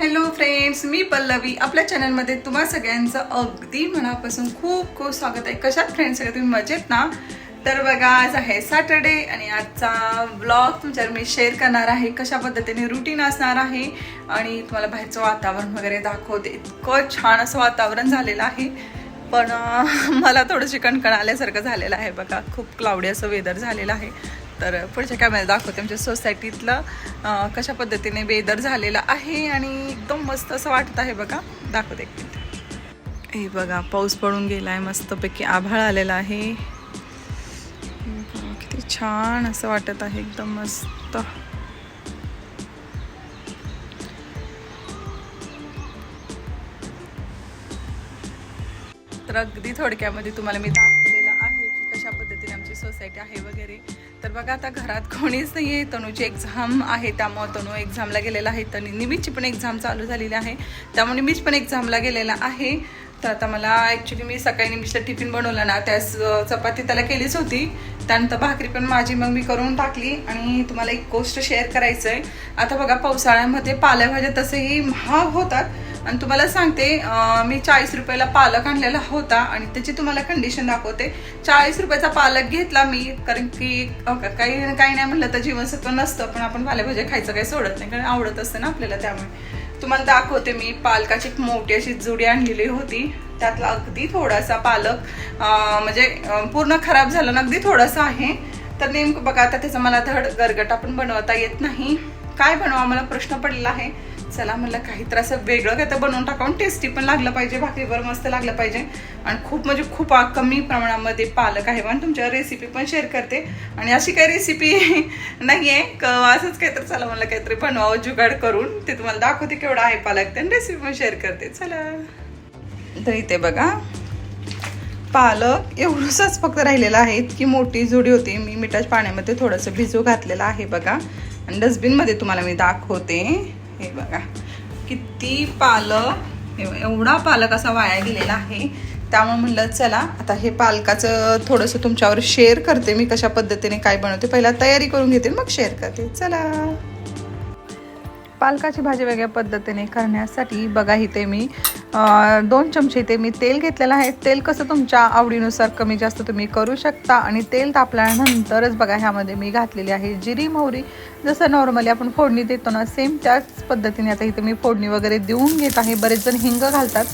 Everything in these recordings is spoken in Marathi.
हॅलो फ्रेंड्स मी पल्लवी. आपल्या चॅनलमध्ये तुम्हा सगळ्यांचं अगदी मनापासून खूप खूप स्वागत आहे. कशात फ्रेंड्स सगळे तुम्ही मजेत ना? तर बघा आज आहे सॅटर्डे आणि आजचा ब्लॉग तुमच्यावर मी शेअर करणार आहे. कशा पद्धतीने रुटीन असणार आहे आणि तुम्हाला बाहेरचं वातावरण वगैरे दाखवते. इतकं छान असं वातावरण झालेलं आहे. पण मला थोडंशी कणकण आल्यासारखं झालेलं आहे. बघा खूप क्लाउडी असं वेदर झालेलं आहे. तर पुढच्या कॅमेरा दाखवते. म्हणजे आमच्या सोसायटीतलं कशा पद्धतीने वेदर झालेलं आहे आणि एकदम मस्त असं वाटत आहे बघा. दाखवते एक मिनिट. हे बघा पाऊस पडून गेला आहे मस्तपैकी आभाळ आलेला आहे. किती छान असं वाटत आहे एकदम मस्त. तर अगदी थोडक्यामध्ये तुम्हाला मी दाखवते. सोसायटी आहे वगैरे. तर बघा आता घरात कोणीच नाही आहे तनूची एक्झाम आहे त्यामुळं तनू एक्झामला गेलेला आहे. तर निमितची पण एक्झाम चालू झालेली आहे. त्यामुळे निमिष पण एक्झामला गेलेला आहे. तर आता मला ॲक्च्युली मी सकाळी निमिषचा टिफिन बनवला ना त्यास चपाती त्याला केलीच होती. त्यानंतर भाकरी पण माझी मग मी करून टाकली आणि तुम्हाला एक गोष्ट शेअर करायचं आहे आता बघा पावसाळ्यामध्ये पालेभाज्या तसेही महाग होतात. आणि तुम्हाला सांगते मी चाळीस रुपयाला पालक आणलेला होता आणि त्याची तुम्हाला कंडिशन दाखवते. चाळीस रुपयाचा पालक घेतला मी कारण की काही काही नाही म्हणलं तर जीवनसत्व नसतं पण आपण पालेभाज्या खायचं काही सोडत नाही कारण आवडत असतं ना आपल्याला त्यामुळे. तुम्हाला दाखवते मी पालकाची मोठी अशी जुडी आणलेली होती. त्यातला अगदी थोडासा पालक म्हणजे पूर्ण खराब झालं ना अगदी थोडासा आहे. तर नेमकं बघा आता त्याचा मला धड गरगटा पण बनवता येत नाही. काय बनवा मला प्रश्न पडलेला आहे. चला म्हणलं काहीतरी असं वेगळं काय तर बनवून टाकावून टेस्टी पण लागलं पाहिजे भाकरीवर मस्त लागलं पाहिजे. आणि खूप म्हणजे खूप कमी प्रमाणामध्ये पालक आहे पण तुमच्या रेसिपी पण शेअर करते. आणि अशी काही रेसिपी नाही आहे क असंच काहीतरी चला म्हणलं काहीतरी बनवावं जुगाड करून. ते तुम्हाला दाखवते केवढा आहे पालक ते. रेसिपी पण शेअर करते. चला. तर इथे बघा. पालक एवढंच फक्त राहिलेलं आहे. इतकी मोठी जुडी होती. मी मिठाच्या पाण्यामध्ये थोडंसं भिजू घातलेलं आहे बघा. आणि डस्टबिनमध्ये तुम्हाला मी दाखवते. हे बघा. किती पालक एवढा पालक असा वाया गेलेला आहे. त्यामुळे म्हणलं चला आता हे पालकाचं थोडंसं तुमच्यावर शेअर करते मी कशा पद्धतीने काय बनवते. पहिला तयारी करून घेते मग शेअर करते. चला. पालकाची भाजी वेगळ्या पद्धतीने करण्यासाठी बघा इथे मी दोन चमचे इथे मी तेल घेतलेलं आहे. तेल कसं तुमच्या आवडीनुसार कमी जास्त तुम्ही करू शकता आणि तेल तापल्यानंतरच बघा ह्यामध्ये मी घातलेली आहे जिरी मोहरी. जसं नॉर्मली आपण फोडणी देतो ना सेम त्याच पद्धतीने आता इथे मी फोडणी वगैरे देऊन घेत आहे. बरेच जण हिंग घालतात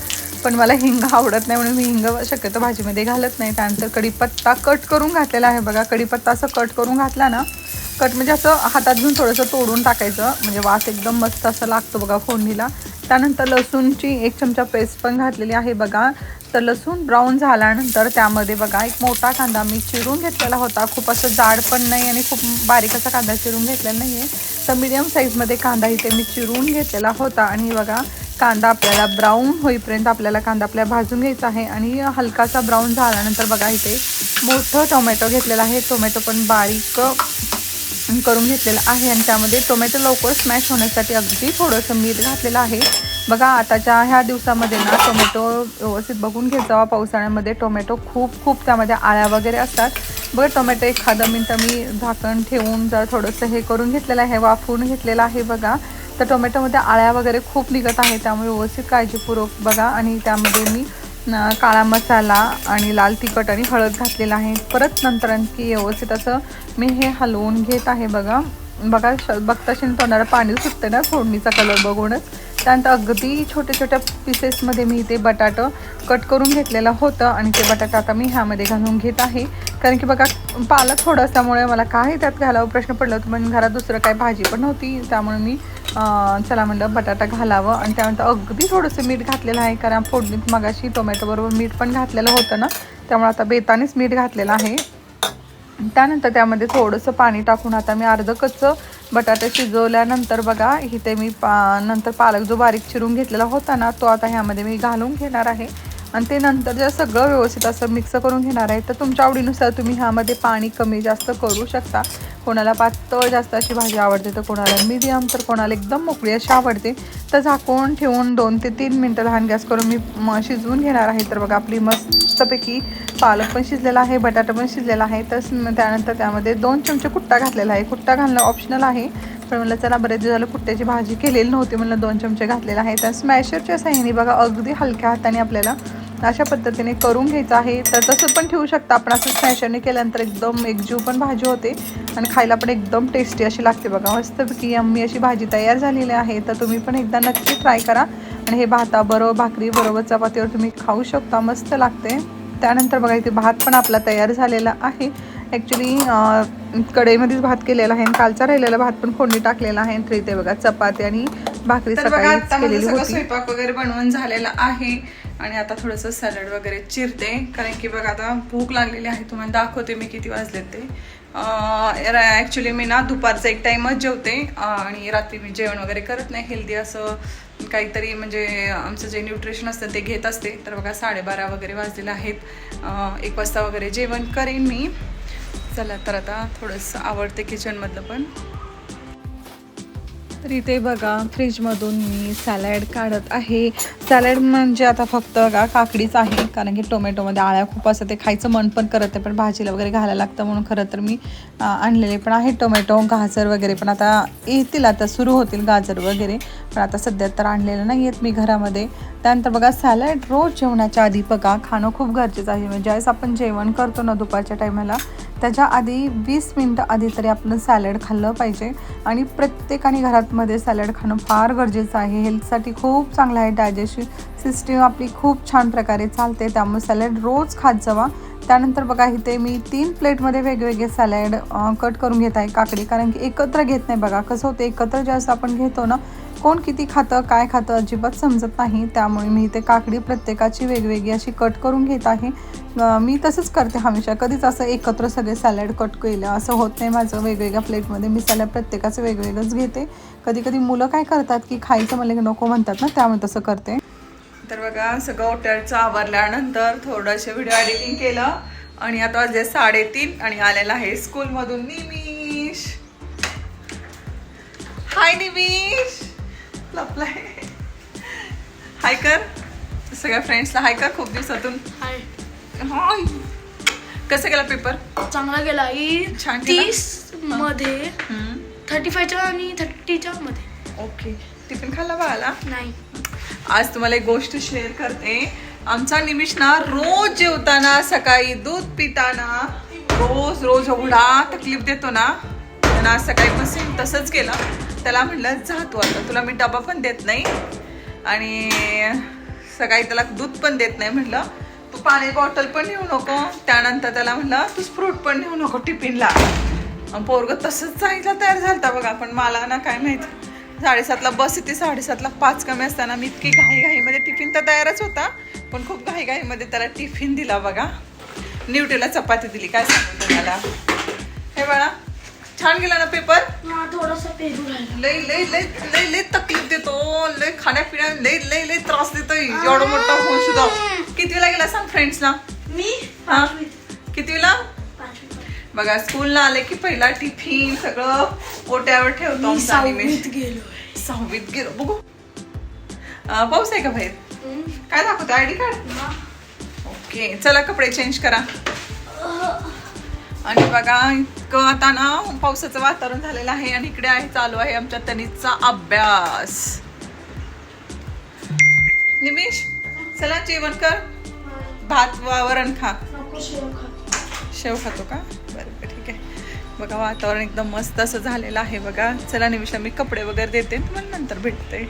पण मला हिंग आवडत नाही म्हणून मी हिंग शक्यतो भाजीमध्ये घालत नाही. त्यानंतर कढीपत्ता कट करून घातलेला आहे बघा. कढीपत्ता असं कट करून घातला ना कट म्हणजे असं हातात घेऊन थोडंसं तोडून टाकायचं. म्हणजे वास एकदम मस्त असं लागतो बघा फोडणीला. त्यानंतर लसूणची एक चमचा पेस्ट पण घातलेली आहे बघा. तर लसूण ब्राऊन झाल्यानंतर त्यामध्ये बघा एक मोठा कांदा मी चिरून घेतलेला होता. खूप असं जाड पण नाही आणि खूप बारीक असा कांदा चिरून घेतलेला नाही आहे तर मीडियम साईजमध्ये कांदा इथे मी चिरून घेतलेला होता. आणि बघा कांदा आपल्याला ब्राऊन होईपर्यंत आपल्याला कांदा आपल्याला भाजून घ्यायचा आहे. आणि हलकासा ब्राऊन झाल्यानंतर बघा इथे मोठं टोमॅटो घेतलेला आहे. टोमॅटो पण बारीक करून घेतलेलं आहे आणि त्यामध्ये टोमॅटो लवकर स्मॅश होण्यासाठी अगदी थोडंसं मीठ घातलेलं आहे. बघा आताच्या ह्या दिवसामध्ये ना टोमॅटो व्यवस्थित बघून घेत जावा पावसाळ्यामध्ये टोमॅटो खूप खूप त्यामध्ये आळ्या वगैरे असतात. बघा टोमॅटो एखादं मिनटं मी झाकण ठेवून जर थोडंसं हे करून घेतलेलं आहे वाफवून घेतलेलं आहे बघा. तर टोमॅटोमध्ये आळ्या वगैरे खूप निघत आहे त्यामुळे व्यवस्थित काळजीपूर्वक बघा आणि त्यामध्ये मी काळा मसाला आणि लाल तिखट आणि हळद घातलेला आहे. परत नंतर आणखी व्यवस्थित असं मी हे हलवून घेत आहे बघा. बघा श बघताशी तोंडाला पाणी सुटतं ना फोडणीचा कलर बघूनच. त्यानंतर अगदी छोट्या छोट्या पीसेसमध्ये मी ते बटाटं कट करून घेतलेलं होतं आणि ते बटाटा आता मी ह्यामध्ये घालून घेत आहे. कारण की बघा पालक थोडं असल्यामुळे मला काय त्यात घालावं प्रश्न पडला होता पण घरात दुसरं काय भाजी पण नव्हती. त्यामुळे मी चला म्हणलं बटाटा घालावं. आणि त्यानंतर अगदी थोडंसं मीठ घातलेलं आहे कारण फोडणीत मगाशी टोमॅटोबरोबर मीठ पण घातलेलं होतं ना त्यामुळे आता बेतानेच मीठ घातलेलं आहे. त्यानंतर त्यामध्ये थोडंसं पाणी टाकून आता मी अर्ध कच्चं बटाटा शिजवल्यानंतर बघा इथे मी पा नंतर पालक जो बारीक चिरून घेतलेला होता ना तो आता ह्यामध्ये मी घालून घेणार आहे. आणि ते नंतर जे सगळं व्यवस्थित असं मिक्स करून घेणार आहे तर तुमच्या आवडीनुसार तुम्ही ह्यामध्ये पाणी कमी जास्त करू शकता. कोणाला पातळ जास्त अशी भाजी आवडते तर कोणाला मीडियम तर कोणाला एकदम मोकळी अशी आवडते. तर झाकून ठेवून दोन ते तीन मिनटं लहान गॅस करून मी शिजवून घेणार आहे. तर बघा आपली मस्तपैकी पालक पण शिजलेला आहे बटाटा पण शिजलेला आहे. तर त्यानंतर त्यामध्ये दोन चमचे कुट्टा घातलेला आहे. कुट्टा घालणं ऑप्शनल आहे. पण म्हणलं चला बरेच झालं कुट्ट्याची भाजी केलेली नव्हती म्हणलं दोन चमचे घातलेला आहे. तर स्मॅशरच्या साह्याने बघा अगदी हलक्या हाताने आपल्याला अशा पद्धतीने करून घ्यायचं आहे. तर तसं पण ठेवू शकता आपण. असं स्मॅशरने केल्यानंतर एकदम एकजीव पण भाजी होते. आणि खायला पण एकदम टेस्टी अशी लागते बघा. मस्तपैकी यम्मी अशी भाजी तयार झालेली आहे. तर तुम्ही पण एकदा नक्की ट्राय करा. आणि हे भाता बरोबर भाकरी बरोबर चपातीवर तुम्ही खाऊ शकता. मस्त लागते. त्यानंतर बघा इथे भात पण आपला तयार झालेला आहे. ॲक्च्युली कढईमध्येच भात केलेला आहे. आणि कालचा राहिलेला भात पण फोडणी टाकलेला आहे. तर इथे बघा चपाती आणि भाकरी सकाळी केलेली होती. स्वयंपाक वगैरे बनवून झालेला आहे. आणि आता थोडंसं सॅलड वगैरे चिरते. कारण की बघा आता भूक लागलेली आहे. तुम्हाला दाखवते मी किती वाजले ते. ॲक्च्युली मी ना दुपारचं एक टाईमच जेवते. आणि रात्री मी जेवण वगैरे करत नाही. हेल्दी असं काहीतरी म्हणजे आमचं जे न्यूट्रिशन असतं ते घेत असते. तर बघा साडेबारा वगैरे वाजलेले आहेत. एक वाजता वगैरे जेवण करेन मी. चला तर आता थोडंसं आवडते किचनमधलं पण. तर इथे बघा फ्रीजमधून मी सॅलड काढत आहे. सॅलड म्हणजे आता फक्त का काकडीच आहे कारण की टोमॅटोमध्ये आळ्या खूप असतात ते खायचं मन पण करत आहे पण भाजीला वगैरे घालायला लागतं म्हणून खरं तर मी आणलेले पण आहे. टोमॅटो गाजर वगैरे पण आता येतील आता सुरू होतील गाजर वगैरे पण आता सध्या तर आणलेलं नाही आहेत मी घरामध्ये. त्यानंतर बघा सॅलड रोज जेवणाच्या आधी बघा खाणं खूप गरजेचं आहे. म्हणजे ज्यावेळेस आपण जेवण करतो ना दुपारच्या टायमाला त्याच्या आधी वीस मिनटं आधी तरी आपण सॅलड खाल्लं पाहिजे. आणि प्रत्येकाने घरातमध्ये सॅलड खाणं फार गरजेचं आहे. हेल्थसाठी खूप चांगलं आहे. डायजेशन सिस्टीम आपली खूप छान प्रकारे चालते. त्यामुळे सॅलड रोज खात जावा. त्यानंतर बघा इथे मी तीन प्लेटमध्ये वेगवेगळे सॅलड कट करून घेत आहे. काकडी कारण की एकत्र घेत नाही बघा. कसं होतं एकत्र जास्त आपण घेतो ना कोण किती खातं काय खातं अजिबात समजत नाही. त्यामुळे मी इथे काकडी प्रत्येकाची वेगवेगळी अशी कट करून घेत आहे. मी तसंच करते हमेशा. कधीच असं एकत्र सगळे सॅलड कट केलं असं होत नाही माझं. वेगवेगळ्या प्लेटमध्ये मी सॅलड प्रत्येकाचं वेगवेगळंच घेते. कधी कधी मुलं काय करतात की खायचं मला नको म्हणतात ना त्यामुळे तसं करते. तर बघा सगळं हॉटेलचं आवरल्यानंतर थोडंसे व्हिडिओ एडिटिंग केलं. आणि आता वाजले साडेतीन आणि आलेला आहे स्कूलमधून निमिष. हाय निमिष. लपलाय. हाय कर. सगळ्या फ्रेंड्सला हाय कर खूप दिवसातून. हाय हाय कसं गेला पेपर चांगला गेला. ही छान गेला? तीसमध्ये थर्टी फायच्या आणि थर्टीच्या मध्ये. ओके टिफिन खाल्ला बाळाला नाही. आज तुम्हाला एक गोष्ट शेअर करते. आमचा निमिष ना रोज जेवताना सकाळी दूध पिताना रोज रोज एवढा तकलीफ देतो ना. त्यानं आज सकाळी पण सेम तसंच केलं. त्याला म्हटलं जा तू आता. तुला मी डबा पण देत नाही आणि सकाळी त्याला दूध पण देत नाही. म्हटलं तू पाणी बॉटल पण नेऊ नको. त्यानंतर त्याला म्हटलं तू फ्रूट पण नेऊ नको टिफिनला. पोरग तसंच जायला तयार झालता बघा पण मला ना काय माहिती. साडेसातला बस येते साडेसातला पाच कमी असताना मी इतकी घाई घाईमध्ये टिफिन तर तयारच होता पण खूप घाई घाईमध्ये त्याला टिफिन दिला बघा. न्यूटेला चपाती दिली काय सांगू तुम्हाला. हे बळा छान गेला ना पेपर? थोडासा पेरू राहिला. लय लय लय लय लय तकलीफ देतो. लय खाण्यापिण्या लय लय लय त्रास देतोय. एवढं मोठा होऊन सुद्धा. कितवीला गेला सांग फ्रेंड्सला मी? हा? कितवीला? बघा स्कूलला आले की पहिला टिफिन सगळं ओट्यावर ठेवतो निमेष. सहावीत गेलो. बघू. पाऊस आहे का बाहेर? काय दाखवतो आयडी कार्ड ओके चला कपडे चेंज करा. आणि बघा इतकं आता ना पावसाचं वातावरण झालेलं आहे आणि इकडे आहे चालू आहे आमच्या तनीचा अभ्यास. निमिष चला जेवण कर. भात वरण खा. शेव खातो शेव खातो का? बरं बरं ठीक आहे. बघा वातावरण एकदम मस्त असं झालेलं आहे बघा. चला निमिषला मी कपडे वगैरे देते तुम्हाला नंतर भेटते.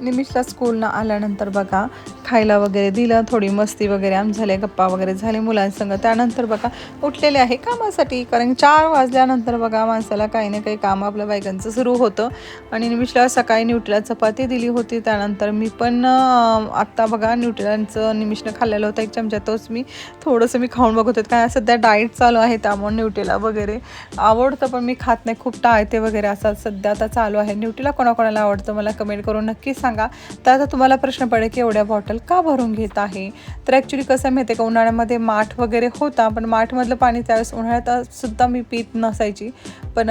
निमिषला स्कूलनं आल्यानंतर बघा खायला वगैरे दिलं थोडी मस्ती वगैरे आम झाले गप्पा वगैरे झाले मुलांसंग. त्यानंतर बघा उठलेले आहे कामासाठी कारण चार वाजल्यानंतर बघा माणसाला काही ना काही काम आपल्या बायकांचं सुरू होतं. आणि निमिषला सकाळी न्यूट्रीला चपाती दिली होती. त्यानंतर मी पण आत्ता बघा न्यूट्रिलांचं निमिषनं खाल्लेलं होतं. एक चमचा तोच मी थोडंसं मी खाऊन बघत होते. काय सध्या डाएट चालू आहे त्यामुळे न्यूट्रीला वगैरे आवडतं पण मी खात नाही. खूप टाळते वगैरे असं सध्या आता चालू आहे. न्यूट्रीला कोणाकोणाला आवडतं मला कमेंट करून नक्की सांग. तर आता तुम्हाला प्रश्न पडेल की एवढ्या बॉटल का भरून घेत आहे? तर ॲक्च्युली कसं आहे माहिती आहे का? उन्हाळ्यामध्ये माठ वगैरे होता पण माठमधलं पाणी त्यावेळेस उन्हाळ्यात सुद्धा मी पीत नसायची. पण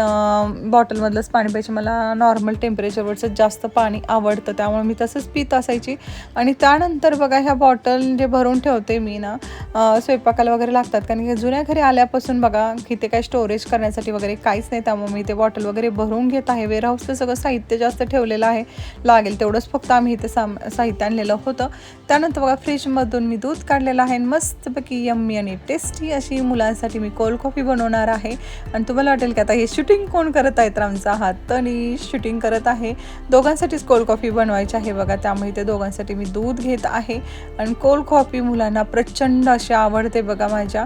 बॉटलमधलंच पाणी प्यायचे. मला नॉर्मल टेम्परेचरवरचं जास्त पाणी आवडतं त्यामुळे मी तसंच पीत असायची. आणि त्यानंतर बघा ह्या बॉटल जे भरून ठेवते मी ना स्वयंपाकाला वगैरे लागतात. कारण की जुन्या घरी आल्यापासून बघा की ते काय स्टोरेज करण्यासाठी वगैरे काहीच नाही. त्यामुळे मी ते बॉटल वगैरे भरून घेत आहे. वेअरहाऊसचं सगळं साहित्य जास्त ठेवलेलं आहे. लागेल तेवढंच फक्त आम्ही इथे साम साहित्य आणलेलं होतं. त्यानंतर बघा फ्रीजमधून मी दूध काढलेलं आहे आणि मस्तपैकी यम्मी आणि टेस्टी अशी मुलांसाठी मी कोल्ड कॉफी बनवणार आहे. आणि तुम्हाला वाटेल की आता हे शूटिंग कोण करत आहे तर आमचा हात आणि शूटिंग करत आहे. दोघांसाठीच कोल्ड कॉफी बनवायची आहे बघा त्यामुळे ते दोघांसाठी मी दूध घेत आहे. आणि कोल्ड कॉफी मुलांना प्रचंड अशी आवडते बघा माझ्या.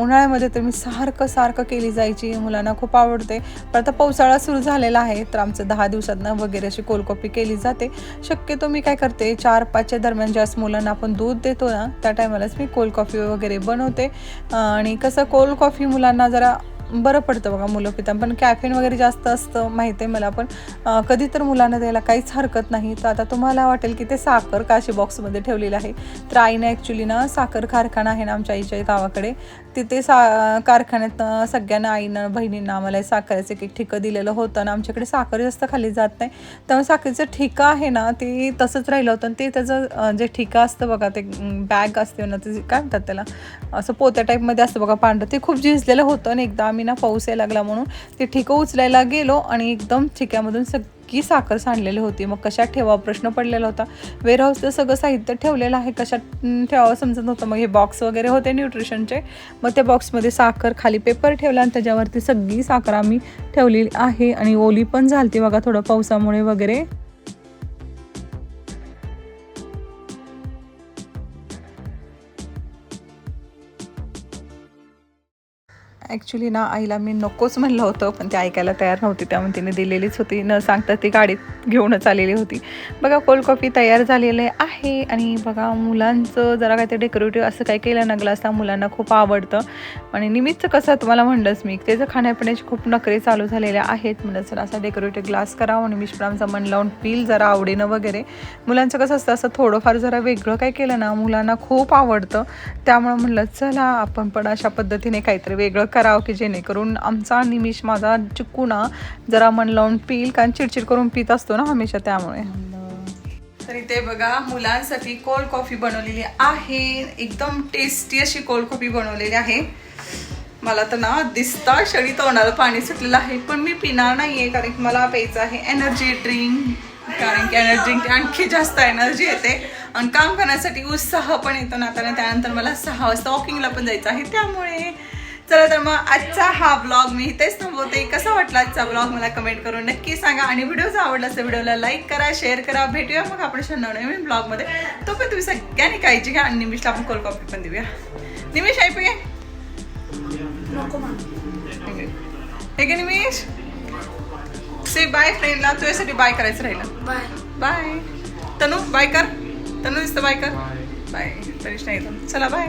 उन्हाळ्यामध्ये तर मी सारखं सारखं केली जायची मुलांना खूप आवडते. पण आता पावसाळा सुरू झालेला आहे तर आमचं दहा दिवसातनं वगैरे अशी कोल्ड कॉफी केली जाते. शक्यतो मी काय करते चार पाचच्या दरम्यान जास्त मुलांना आपण दूध देतो ना त्या टायमालाच मी कोल्ड कॉफी वगैरे बनवते. आणि कसं कोल्ड कॉफी मुलांना जरा बरं पडतं बघा मुलं पिता पण कॅफेन वगैरे जास्त असतं माहिती आहे मला. पण कधी तर मुलांना द्यायला काहीच हरकत नाही. तर आता तुम्हाला वाटेल की ते साखर काशी बॉक्समध्ये ठेवलेलं आहे. तर आईनं ॲक्च्युली ना साखर कारखाना आहे ना आमच्या आईच्या गावाकडे. तिथे सा कारखान्यात सगळ्यांना आईनं बहिणींना आम्हाला साखरेचं एक एक ठिकं दिलेलं होतं. आणि आमच्याकडे साखर जास्त खाली जात नाही. त्यामुळे साखरेचं ठिका आहे ना ते तसंच राहिलं होतं. आणि ते त्याचं जे ठिका असतं बघा ते बॅग असते ना ते काय म्हणतात त्याला? असं पोत्या टाईपमध्ये असतं बघा पांढरं. ते खूप झिजलेलं होतं आणि एकदा आम्ही ना पाऊस यायला लागला म्हणून ते ठिकं उचलायला गेलो आणि एकदम ठिक्यामधून सगळी साखर सांडलेली होती. मग कशात ठेवा प्रश्न पडलेला होता. वेअरहाऊसचं सगळं साहित्य ठेवलेलं आहे. कशात ठेवावं समजत नव्हतं. मग हे बॉक्स वगैरे होते न्यूट्रिशनचे मग त्या बॉक्समध्ये साखर खाली पेपर ठेवला आणि त्याच्यावरती सगळी साखर आम्ही ठेवलेली आहे. आणि ओली पण झालती बघा थोडं पावसामुळे वगैरे. ॲक्च्युली ना आईला मी नकोच म्हणलं होतं पण ते ऐकायला तयार नव्हती. त्यामुळे तिने दिलेलीच होती. न सांगता ती गाडीत घेऊनच आलेली होती. बघा कोल्ड कॉफी तयार झालेले आहे. आणि बघा मुलांचं जरा काहीतरी डेकोरेटिव्ह असं काही केलं ना ग्लास मुलांना खूप आवडतं. आणि निमित्त कसं तुम्हाला म्हणलंच मी त्याचं खाण्यापिण्याची खूप नखरे चालू झालेले आहेत. म्हणलं सर असा डेकोरेटिव्ह ग्लास करावं. आणि मिश्रामचा मन लावून पील जरा आवडीनं वगैरे. मुलांचं कसं असतं असं थोडंफार जरा वेगळं काय केलं ना मुलांना खूप आवडतं. त्यामुळं म्हणलं चला आपण पण अशा पद्धतीने काहीतरी वेगळं करावं की जेणेकरून आमचा निमिष माझा चिकू ना जरा मन लावून पिईल कारण चिडचिड करून पित असतो ना हमेशा त्यामुळे. तर इथे बघा मुलांसाठी कोल्ड कॉफी बनवलेली आहे. एकदम टेस्टी अशी कोल्ड कॉफी बनवलेली आहे. मला तर ना दिसता क्षणी तोंडाला पाणी सुटलेलं आहे पण मी पिणार नाहीये कारण की मला प्यायचं आहे एनर्जी ड्रिंक कारण की एनर्जी ड्रिंक आणखी जास्त एनर्जी येते. आणि काम करण्यासाठी उत्साह पण येतो ना कारण त्यानंतर मला सहा वाजता वॉकिंगला पण जायचं आहे त्यामुळे. चला तर मग आजचा हा ब्लॉग मी इथेच थांबवते. कसा वाटला आजचा ब्लॉग मला कमेंट करून नक्की सांगा. आणि व्हिडिओ जर आवडला असेल व्हिडिओला लाईक करा शेअर करा. भेटूया मग आपण अशा नवनवीन ब्लॉगमध्ये तो पण तुम्ही सगळ्यांनी काळजी घ्या. आणि निमिषला आपण कोल्ड कॉफी पण देऊया. निमिष ऐकू घे नको मा हे घे निमिष. से बाय फ्रेंडला तुझ्यासाठी बाय करायचं राहिलं. बाय बाय तनू बाय कर. तनू नुसतं बाय कर. बाय तरीच नाही चला बाय